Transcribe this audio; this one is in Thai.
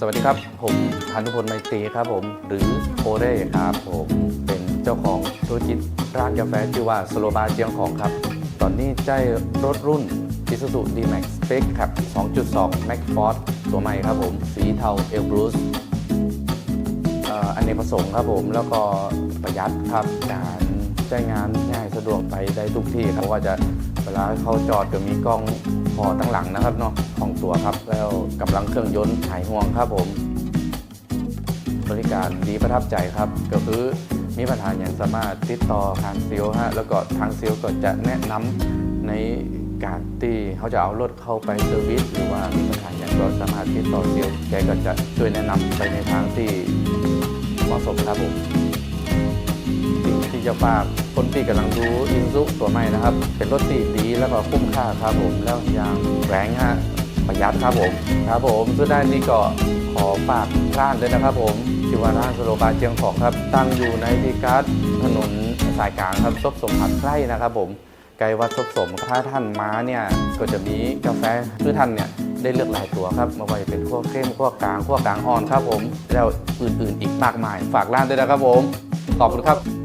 สวัสดีครับ ผมพานุพลไมตรีครับผมหรือโอเร่ครับผมเป็นเจ้าของธุรกิจร้านกาแฟชื่อว่าสโลบาเจียงของครับ ตอนนี้ใจรถรุ่น Isuzu D-Max Spec ครับ 2.2 Max Force ตัวใหม่ครับผม สีเทาเอลบรูซเอ่ออันเนกประสงค์ครับผมแล้วก็ประหยัดครับการใช้งานง่ายสะดวกไปได้ทุกที่ครับเพราะว่าจะเวลาเข้าจอดก็มีกล้อง พอตั้งหลังนะครับเนาะของตัวครับแล้วกำลังเครื่องยนต์หายห่วงครับผม บริการดีประทับใจครับ ก็คือมีปัญหาอย่างสามารถติดต่อทางเซลล์ฮะแล้วก็ทางเซลล์ก็จะแนะนำในการที่เขาจะเอารถเข้าไปเซอร์วิสหรือว่ามีปัญหาอย่างก็สามารถติดต่อเซลล์แกก็จะช่วยแนะนำไปในทางที่เหมาะสมครับผมสิ่งที่จะฝาก คนที่กำลังดูอินซุตัวใหม่นะครับ เป็นรถที่ดีแล้วก็คุ้มค่าครับผม แล้วยางแรงฮะประหยัดครับผม ครับผมสุดท้ายนี้ก็ขอฝากร้านด้วยนะครับผมชื่อว่าร้านสโลบาเจียงของครับ ตั้งอยู่ในพิกัดถนนสายกลางครับซบสมผัดไร่นะครับผมไกลวัดซบสมถ้าท่านมาเนี่ยก็จะมีกาแฟคือท่านเนี่ยได้เลือกหลายตัวครับไม่ว่าจะเป็นขั้วเข้มขั้วกลางขั้วกลางอ่อนครับผมแล้วอื่นๆอีกมากมาย ฝากร้านด้วยนะครับผมขอบคุณครับ